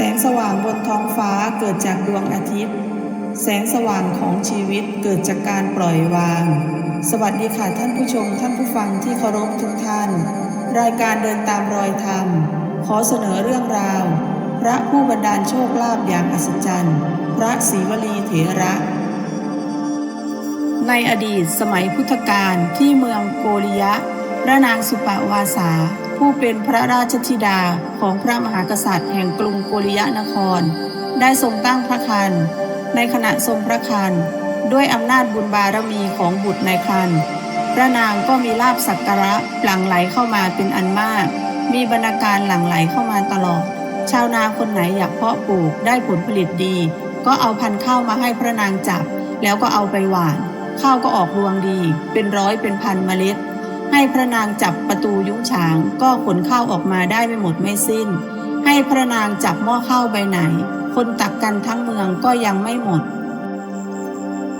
แสงสว่างบนท้องฟ้าเกิดจากดวงอาทิตย์ แสงสว่างของชีวิตเกิดจากการปล่อยวาง สวัสดีค่ะท่านผู้ชม ท่านผู้ฟังที่เคารพทุกท่าน รายการเดินตามรอยธรรม ขอเสนอเรื่องราว พระผู้บันดาลโชคลาภอย่างอัศจรรย์ พระศรีวลีเถระ ในอดีตสมัยพุทธกาลที่เมืองโกริยะพระนางสุปาวาสา ผู้เป็นพระราชธิดาของพระมหากษัตริย์แห่งกรุงโกริยะนคร ได้ทรงตั้งพระครรภ์ในขณะทรงพระครรภ์ด้วยอำนาจบุญบารมีของบุตรในครรภ์พระนางก็มีลาบสักการะหลั่งไหลเข้ามาเป็นอันมาก มีบรรณาการหลั่งไหลเข้ามาตลอด ชาวนาคนไหนอยากเพาะปลูกได้ผลผลิตดี ก็เอาพันธุ์ข้าวมาให้พระนางจับ แล้วก็เอาไปหว่าน ข้าวก็ออกรวงดี เป็นร้อยเป็นพันเมล็ด ให้พระนางจับประตูยุ้งฉางก็ขนข้าวออกมาได้ไม่หมดไม่สิ้น ให้พระนางจับหม้อข้าวใบไหน คนตักกันทั้งเมืองก็ยังไม่หมด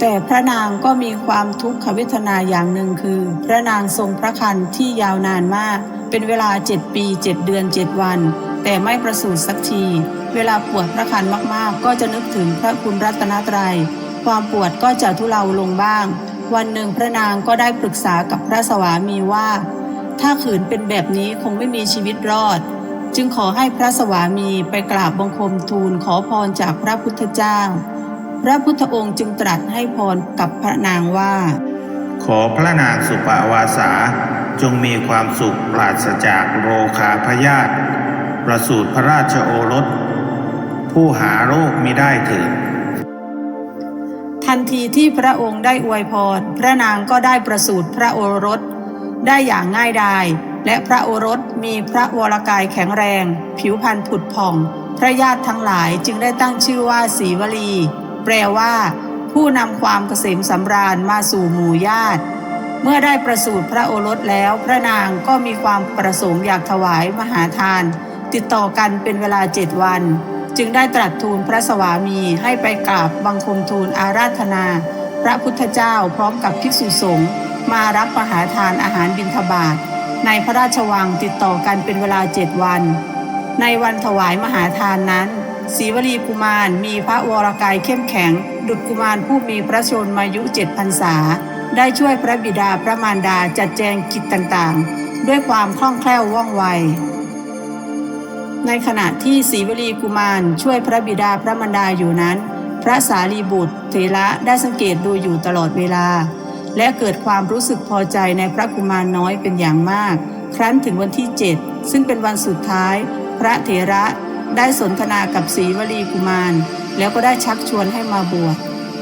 แต่พระนางก็มีความทุกขเวทนาอย่างหนึ่งคือ พระนางทรงพระคันที่ยาวนานมาก เป็นเวลาเจ็ดปีเจ็ดเดือนเจ็ดวัน แต่ไม่ประสูติสักที เวลาปวดพระคันมากๆ ก็จะนึกถึงพระคุณรัตนตรัย ความปวดก็จะทุเลาลงบ้าง วันหนึ่งพระนางก็ได้ปรึกษากับพระสวามีว่า ถ้าขืนเป็นแบบนี้คงไม่มีชีวิตรอด จึงขอให้พระสวามีไปกราบบังคมทูลขอพรจากพระพุทธเจ้า พระพุทธองค์จึงตรัสให้พรกับพระนางว่า ขอพระนางสุปวาสาจงมีความสุขปราศจากโรคาพยาธิประสูติพระราชโอรส ผู้หาโรคมิได้ถึง ทันทีที่พระองค์ได้อวยพร พระนางก็ได้ประสูติพระโอรส ได้อย่างง่ายดาย และพระโอรสมีพระวรกายแข็งแรง ผิวพรรณผุดผ่อง พระญาติทั้งหลายจึงได้ตั้งชื่อว่าศรีวลี แปลว่า ผู้นำความเกษมสำราญมาสู่หมู่ญาติ เมื่อได้ประสูติพระโอรสแล้ว พระนางก็มีความประสงค์อยากถวายมหาทาน ติดต่อกันเป็นเวลาเจ็ดวัน จึงได้ตรัสทูลพระสวามีให้ไปกราบบังคมทูลอาราธนา พระพุทธเจ้าพร้อมกับภิกษุสงฆ์มารับมหาทานอาหารบิณฑบาตในพระราชวังติดต่อกันเป็นเวลาเจ็ดวัน ในวันถวายมหาทานนั้นศรีวลีกุมารมีพระวรกายเข้มแข็ง ดุจกุมารผู้มีพระชนมายุเจ็ดพรรษา ได้ช่วยพระบิดาพระมารดาจัดแจงกิจต่างๆ ด้วยความคล่องแคล่วว่องไว ในขณะที่ศรีวลีกุมารช่วยพระบิดาพระมารดาอยู่นั้น พระสารีบุตรเถระได้สังเกตดูอยู่ตลอดเวลา และเกิดความรู้สึกพอใจในพระกุมารน้อยเป็นอย่างมาก ครั้นถึงวันที่เจ็ดซึ่งเป็นวันสุดท้าย พระเถระได้สนทนากับศรีวลีกุมาร แล้วก็ได้ชักชวนให้มาบวช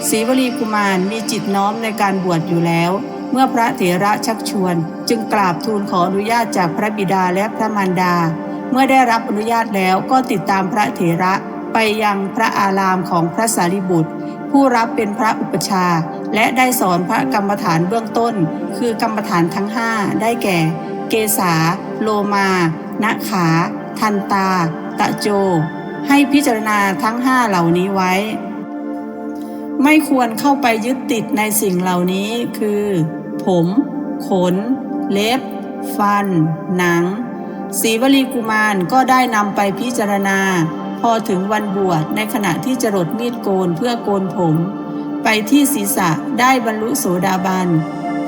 ศรีวลีกุมารมีจิตน้อมในการบวชอยู่แล้ว เมื่อพระเถระชักชวน จึงกราบทูลขออนุญาตจากพระบิดาและพระมารดา เมื่อได้รับอนุญาตแล้วก็ติดตามพระเถระไปยังพระอารามของพระสารีบุตร ผู้รับเป็นพระอุปชา และได้สอนพระกรรมฐานเบื้องต้น คือกรรมฐานทั้งห้าได้แก่ เกษาโลมานะขา ทันตา ตะโจ ให้พิจารณาทั้งห้าเหล่านี้ไว้ ไม่ควรเข้าไปยึดติดในสิ่งเหล่านี้คือ ผม ขน เล็บ ฟัน หนัง ศรีวลีกุมารก็ได้นำไปพิจารณา พอถึงวันบวชในขณะที่จรดมีดโกนเพื่อโกนผม ไปที่ศีรษะได้บรรลุโสดาบัน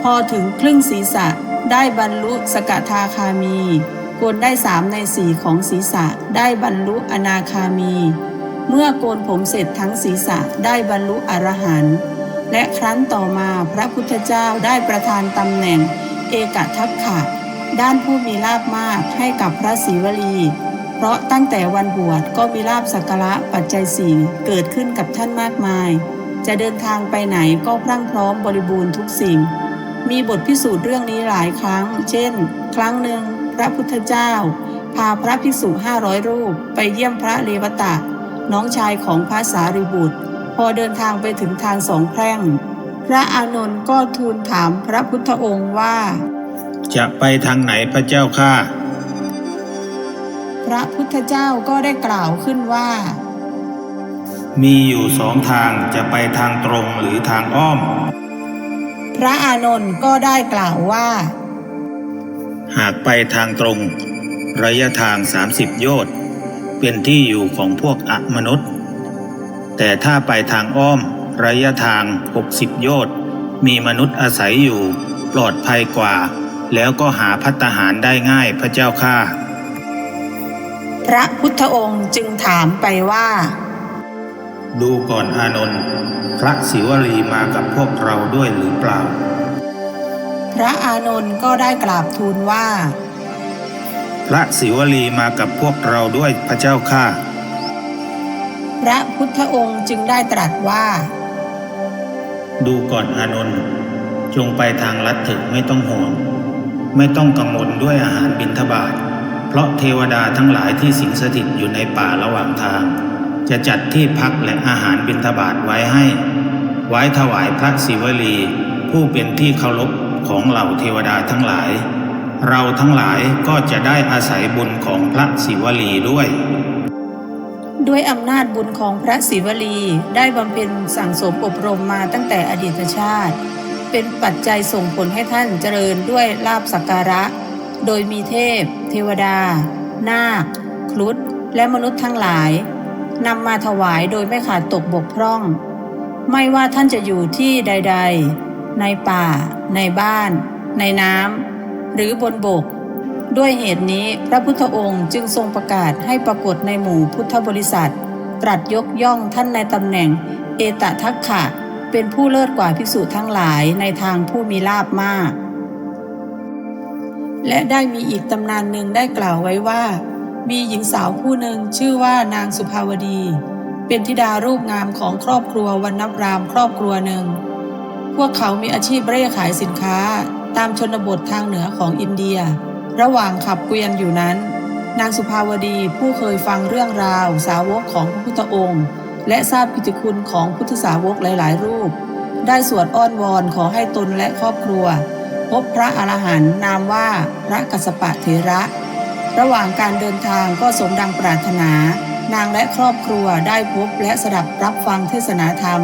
พอถึงครึ่งศีรษะได้บรรลุสกทาคามีโกนได้สามในสี่ของศีรษะได้บรรลุอนาคามี เมื่อโกนผมเสร็จทั้งศีรษะได้บรรลุอรหันต์และครั้นต่อมาพระพุทธเจ้าได้ประทานตำแหน่งเอกทัพขะ ด้านผู้มีลาบมากให้กับพระศรีวลี เพราะตั้งแต่วันบวชก็มีลาบสักการะปัจจัยสี่เกิดขึ้นกับท่านมากมาย จะเดินทางไปไหนก็พรั่งพร้อมบริบูรณ์ทุกสิ่ง มีบทพิสูจน์เรื่องนี้หลายครั้ง เช่น ครั้งหนึ่งพระพุทธเจ้า พาพระภิกษุห้าร้อยรูป ไปเยี่ยมพระเลวตะ น้องชายของพระสารีบุตร พอเดินทางไปถึงทางสองแพร่ง พระอานนท์ก็ทูลถามพระพุทธองค์ว่า จะไปทางไหนพระเจ้าข้าพระพุทธเจ้าก็ได้กล่าวขึ้นว่า มีอยู่สองทางจะไปทางตรงหรือทางอ้อม พระอานนท์ก็ได้กล่าวว่า หากไปทางตรง ระยะทาง 30 โยชน์เป็นที่อยู่ของพวกอมนุษย์ แต่ถ้าไปทางอ้อมระยะทาง 60 โยชน์มีมนุษย์อาศัยอยู่ปลอดภัยกว่า แล้วก็หาพัตตาหารได้ง่ายพระเจ้าข้าพระพุทธองค์จึงถามไปว่า ดูก่อนอานนท์พระศิวลีมากับพวกเราด้วยหรือเปล่า พระอานนท์ก็ได้กราบทูลว่า พระศิวลีมากับพวกเราด้วยพระเจ้าข้าพระพุทธองค์จึงได้ตรัสว่า ดูก่อนอานนท์จงไปทางลัดถึกไม่ต้องห่วง ไม่ต้องกังวลด้วยอาหารบิณฑบาตเพราะเทวดาทั้งหลายที่สิงสถิตอยู่ในป่าระหว่างทาง จะจัดที่พักและอาหารบิณฑบาตไว้ให้ ไว้ถวายพระศิวลี ผู้เป็นที่เคารพของเหล่าเทวดาทั้งหลาย เราทั้งหลายก็จะได้อาศัยบุญของพระศิวลีด้วย ด้วยอำนาจบุญของพระศิวลีได้บำเพ็ญสั่งสมอบรมมาตั้งแต่อดีตชาติ เป็นปัจจัยส่งผลให้ท่านเจริญด้วยลาบสักการะ โดยมีเทพ เทวดา นาค ครุฑ และมนุษย์ทั้งหลาย นำมาถวายโดยไม่ขาดตกบกพร่อง ไม่ว่าท่านจะอยู่ที่ใด ๆ ในป่า ในบ้าน ในน้ำ หรือบนบก ด้วยเหตุนี้พระพุทธองค์จึงทรงประกาศให้ปรากฏในหมู่พุทธบริษัท ตรัสยกย่องท่านในตำแหน่งเอตทัคขะ เป็นผู้เลิศกว่าภิกษุทั้งหลายในทางผู้มีลาบมาก และได้มีอีกตำนานหนึ่งได้กล่าวไว้ว่า มีหญิงสาวผู้หนึ่งชื่อว่านางสุภาวดี เป็นธิดารูปงามของครอบครัววันนับรามครอบครัวหนึ่ง พวกเขามีอาชีพเร่ขายสินค้าตามชนบททางเหนือของอินเดีย ระหว่างขับเกวียนอยู่นั้น นางสุภาวดีผู้เคยฟังเรื่องราวสาวกของพระพุทธองค์ และทราบกิติคุณของพุทธสาวกหลาย ๆ รูป ได้สวดอ้อนวอนขอให้ตนและครอบครัว พบพระอรหันต์นามว่าพระกัสสปะเถระ ระหว่างการเดินทางก็สมดังปรารถนา นางและครอบครัวได้พบและสดับรับฟังเทศนาธรรม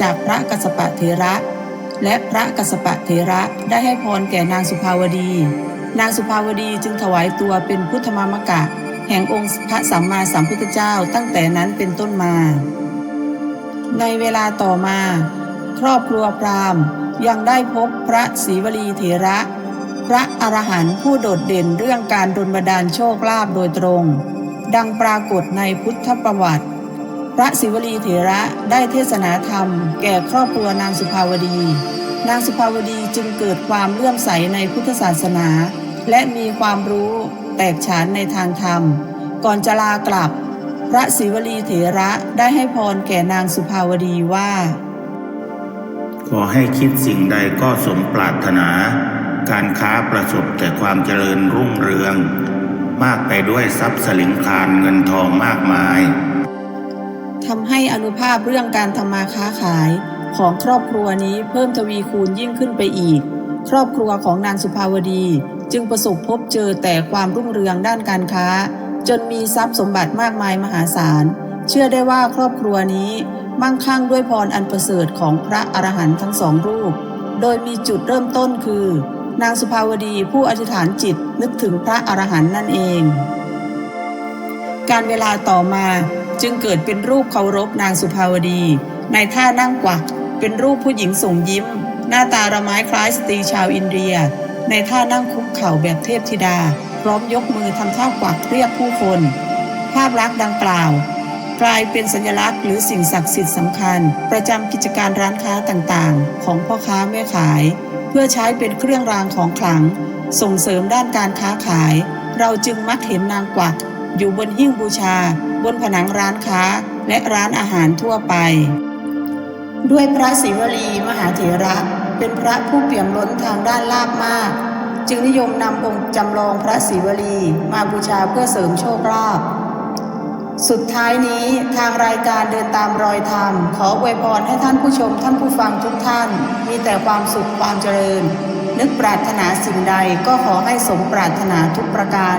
จากพระกัสสปะเถระ และพระกัสสปะเถระได้ให้พรแก่นางสุภาวดี นางสุภาวดีจึงถวายตัวเป็นพุทธมามกะแห่งองค์พระสัมมาสัมพุทธเจ้าตั้งแต่นั้นเป็นต้นมา ในเวลาต่อมา ครอบครัวพราหมณ์ยังได้พบพระศรีวลีเถระ พระอรหันต์ผู้โดดเด่นเรื่องการดลบันดาลโชคลาภโดยตรง ดังปรากฏในพุทธประวัติ พระศิวลีเถระได้เทศนาธรรม แก่ครอบครัวนางสุภาวดี นางสุภาวดีจึงเกิดความเลื่อมใสในพุทธศาสนา และมีความรู้แตกฉานในทางธรรม ก่อนจะลากลับ พระศิวลีเถระได้ให้พรแก่นางสุภาวดีว่า ขอให้คิดสิ่งใดก็สมปรารถนา การค้าประสบแต่ความเจริญรุ่งเรือง มากไปด้วยทรัพย์สลิงคารเงินทองมากมายทำให้อนุภาพเรื่องการทำมาค้าขายของครอบครัวนี้เพิ่มทวีคูณยิ่งขึ้นไปอีก ครอบครัวของนางสุภาวดีจึงประสบพบเจอแต่ความรุ่งเรืองด้านการค้า จนมีทรัพย์สมบัติมากมายมหาศาล เชื่อได้ว่าครอบครัวนี้มั่งคั่งด้วยพรอันประเสริฐของพระอรหันต์ทั้งสองรูป โดยมีจุดเริ่มต้นคือ นางสุภาวดีผู้อธิษฐานจิตนึกถึงพระอรหันต์นั่นเอง การเวลาต่อมาจึงเกิดเป็นรูปเคารพนางสุภาวดี ในท่านั่งกวัก เป็นรูปผู้หญิงส่งยิ้ม หน้าตาระไม้คล้ายสตรีชาวอินเดีย ในท่านั่งคุกเข่าแบบเทพธิดา พร้อมยกมือทำท่ากวักเรียกผู้คน ภาพลักษณ์ดังกล่าว กลายเป็นสัญลักษณ์หรือสิ่งศักดิ์สิทธิ์สำคัญ ประจำกิจการร้านค้าต่างๆ ของพ่อค้าแม่ขาย เพื่อใช้เป็นเครื่องรางของขลัง ส่งเสริมด้านการค้าขาย เราจึงมักเห็นนางกวัก อยู่บนหิ้งบูชา บนผนังร้านค้า และร้านอาหารทั่วไป ด้วยพระศิวลีมหาเถระ เป็นพระผู้เปี่ยมล้นทางด้านลาบมาก จึงนิยมนำองค์จำลองพระศิวลีมาบูชาเพื่อเสริมโชคลาภสุดท้ายนี้ทางรายการเดินตามรอยธรรม ขออวยพรให้ท่านผู้ชมท่านผู้ฟังทุกท่าน มีแต่ความสุขความเจริญ นึกปรารถนาสิ่งใดก็ขอให้สมปรารถนาทุกประการ